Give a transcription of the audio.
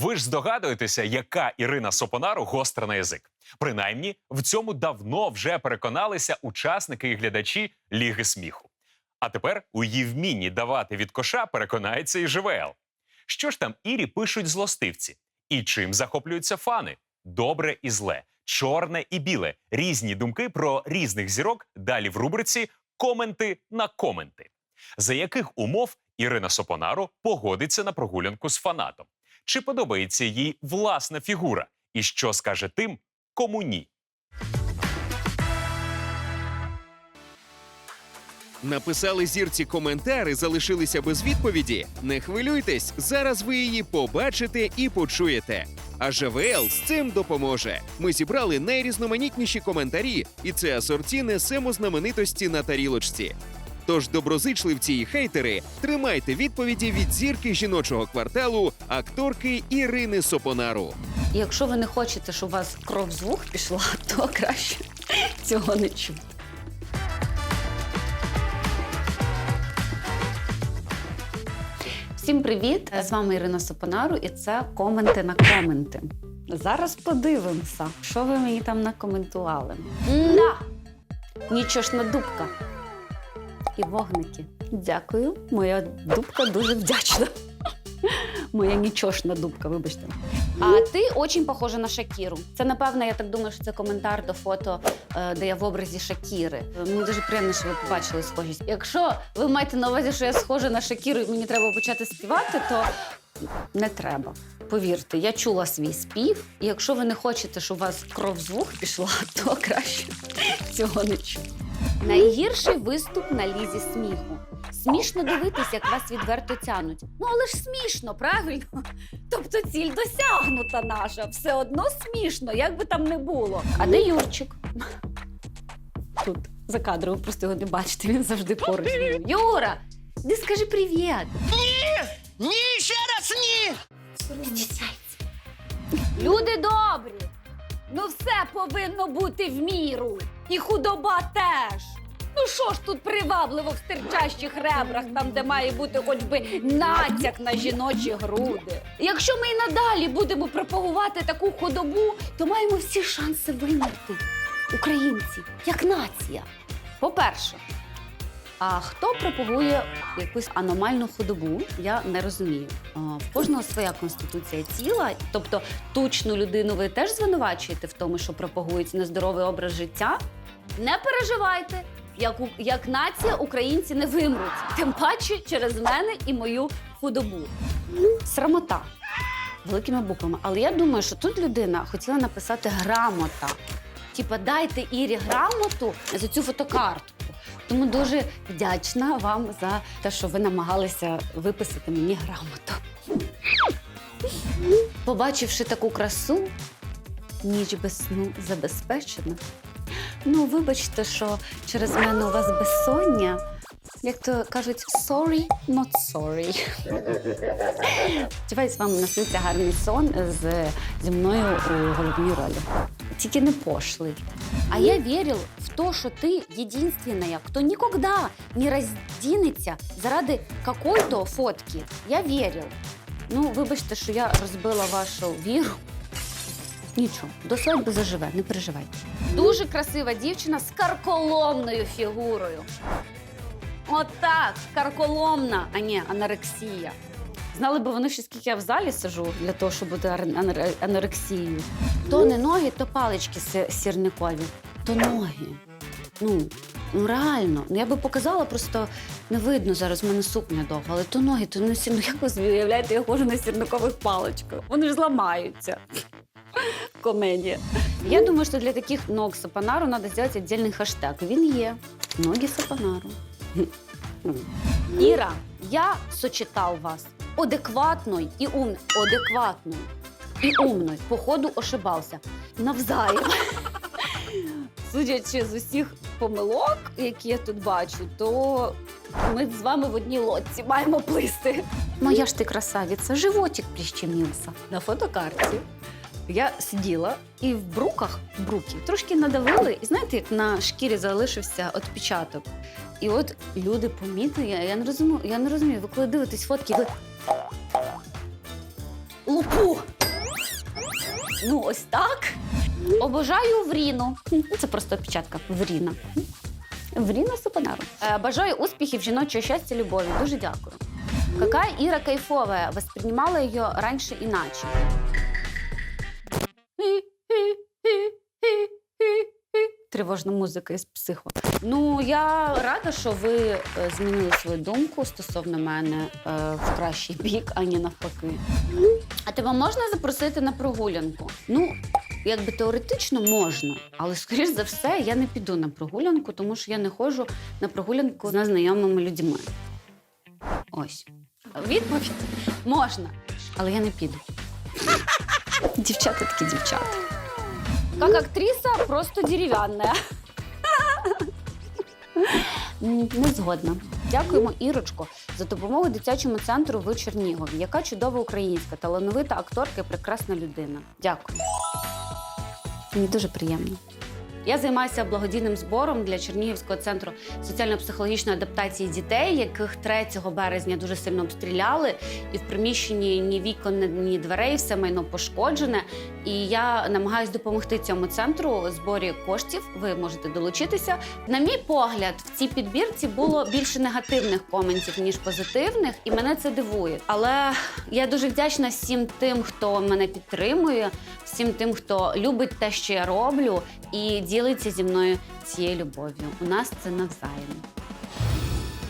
Ви ж здогадуєтеся, яка Ірина Сопонару гостра на язик. Принаймні, в цьому давно вже переконалися учасники і глядачі Ліги сміху. А тепер у її вмінні давати від коша переконається і ЖВЛ. Що ж там Ірі пишуть злостивці? І чим захоплюються фани? Добре і зле, чорне і біле. Різні думки про різних зірок далі в рубриці Коменти на коменти. За яких умов Ірина Сопонару погодиться на прогулянку з фанатом? Чи подобається їй власна фігура? І що скаже тим, кому ні? Написали зірці коментар і залишилися без відповіді. Не хвилюйтесь, зараз ви її побачите і почуєте. А ЖВЛ з цим допоможе. Ми зібрали найрізноманітніші коментарі, і це асорті несемо знаменитості на тарілочці. Тож, доброзичливці і хейтери, тримайте відповіді від зірки жіночого кварталу, акторки Ірини Сопонару. Якщо ви не хочете, щоб у вас кров з вух пішла, то краще цього не чути. Всім привіт! З вами Ірина Сопонару, і це коменти на коменти. Зараз подивимося, що ви мені там накоментували. Да! Нічошна дубка. І вогники. Дякую. Моя дубка дуже вдячна. Моя нічошна дубка, вибачте. А ти очень похожа на Шакіру. Це напевно, я так думаю, що це коментар до фото, е, де я в образі Шакіри. Мені дуже приємно, що ви побачили схожість. Якщо ви маєте на увазі, що я схожа на Шакіру, і мені треба почати співати, то не треба. Повірте, я чула свій спів, і якщо ви не хочете, щоб у вас кров з вух пішла, то краще цього не чути. Найгірший виступ на лізі сміху. Смішно дивитись, як вас відверто тянуть. Ну але ж смішно, правильно? Тобто ціль досягнута наша. Все одно смішно, як би там не було. А де Юрчик? Тут за кадром, ви просто його не бачите, він завжди поруч. Юра, ти скажи привіт. Ні, ще раз ні! Люди добрі. Ну все повинно бути в міру. І худоба теж. Ну що ж тут привабливо в стирчащих ребрах, там, де має бути хоч би натяк на жіночі груди. Якщо ми і надалі будемо пропагувати таку худобу, то маємо всі шанси вимерти. Українці, як нація. По-перше, а хто пропагує якусь аномальну худобу, я не розумію. В кожного своя конституція тіла, тобто тучну людину ви теж звинувачуєте в тому, що пропагують нездоровий образ життя. Не переживайте, як, як нація українці не вимруть, тим паче через мене і мою худобу. Срамота великими буквами. Але я думаю, що тут людина хотіла написати грамота. Типа, дайте Ірі грамоту за цю фотокартку. Тому дуже вдячна вам за те, що ви намагалися виписати мені грамоту. Побачивши таку красу, ніч без сну забезпечена. Ну, вибачте, що через мене у вас безсоння. Як то кажуть, sorry, not sorry. Сподіваюсь, вам насниться гарний сон з, зі мною у головній ролі. Тільки не пошлий. А я вірив в то, що ти единственная, хто ніколи не роздінеться заради какой-то фотки. Я вірив. Ну, вибачте, що я розбила вашу віру. Нічого, до свадьби заживе, не переживайте. Дуже красива дівчина з карколомною фігурою. Отак, карколомна, а не анорексія. Знали б вони, що скільки я в залі сижу для того, щоб бути анор- анорексією. То не ноги, то палички си- сірникові, то ноги. Ну, ну реально. Ну я би показала, просто не видно зараз, в мене сукня довга, але то ноги, то не сірно. Як ви уявляєте, я ходжу на сірникових паличках. Вони ж зламаються. Комедія. Я думаю, що для таких ног Сапонару треба зробити віддільний хештег. Він є. Ноги Сапонару. Іра, я сочетав вас адекватною і умною. Адекватною і умною. Походу ошибався. Навзаєм. Судячи з усіх помилок, які я тут бачу, то ми з вами в одній лодці маємо плисти. Моя ж ти красавиця, животик прищемився на фотокарті. Я сиділа і в бруках бруки трошки надавили, і знаєте, як на шкірі залишився відпечаток. І от люди помітили, я, не розумію, я не розумію. Ви коли дивитесь фотки, ви лупу. Ну, ось так. Обожаю Вріну. Це просто опечатка. Вріна. Вріна Супонару. Е, Бажаю успіхів, жіночого щастя, любові. Дуже дякую. Какая Ира кайфовая. Воспринимала ее раньше иначе. Тривожна музика із психо. Ну я рада, що ви е, змінили свою думку стосовно мене е, в кращий бік, а не навпаки. А тебе можна запросити на прогулянку? Ну, якби теоретично можна, але скоріш за все я не піду на прогулянку, тому що я не ходжу на прогулянку з незнайомими людьми. Ось. Відповідь можна, але я не піду. Дівчата такі дівчата. Как актриса просто дерев'яна. Не згодна. Дякуємо, Ірочко, за допомогу дитячому центру в Чернігові. Яка чудова українська, талановита акторка і прекрасна людина. Дякую. Мені дуже приємно. Я займаюся благодійним збором для Чернігівського центру соціально-психологічної адаптації дітей, яких 3 березня дуже сильно обстріляли, і в приміщенні ні вікон, ні дверей, все майно пошкоджене. І я намагаюся допомогти цьому центру зборі коштів. Ви можете долучитися. На мій погляд, в цій підбірці було більше негативних коментів ніж позитивних, і мене це дивує. Але я дуже вдячна всім тим, хто мене підтримує, всім тим, хто любить те, що я роблю, і ділиться зі мною цією любов'ю. У нас це навзаєм.